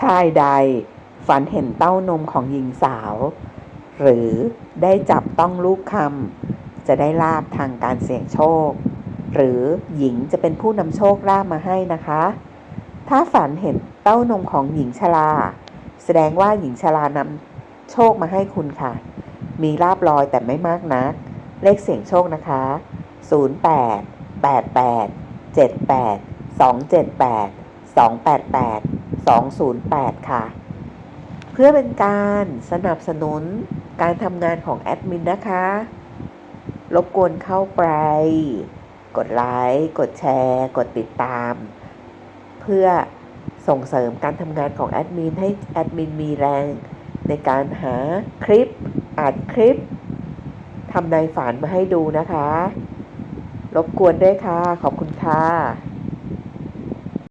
ชายใด ฝันเห็นเต้านมของหญิงสาว หรือได้จับต้องลูกคำจะได้ลาบทางการเสี่ยงโชค หรือหญิงจะเป็นผู้นำโชคลาบมาให้นะคะ ถ้าฝันเห็นเต้านมของหญิงชรา แสดงว่าหญิงชรานำโชคมาให้คุณค่ะ มีลาบลอยแต่ไม่มากนัก เลขเสี่ยงโชคนะคะ 08 88 78 278 288 208 ค่ะ เพื่อเป็นการสนับสนุนการทำงานของแอดมินนะคะ รบกวนเข้าไป กดไลค์ กดแชร์ กดติดตาม เพื่อส่งเสริมการทำงานของแอดมินให้แอดมินมีแรง ในการหาคลิปอัดคลิปทำในฝันมาให้ดูนะคะ รบกวนด้วยค่ะ ขอบคุณค่ะ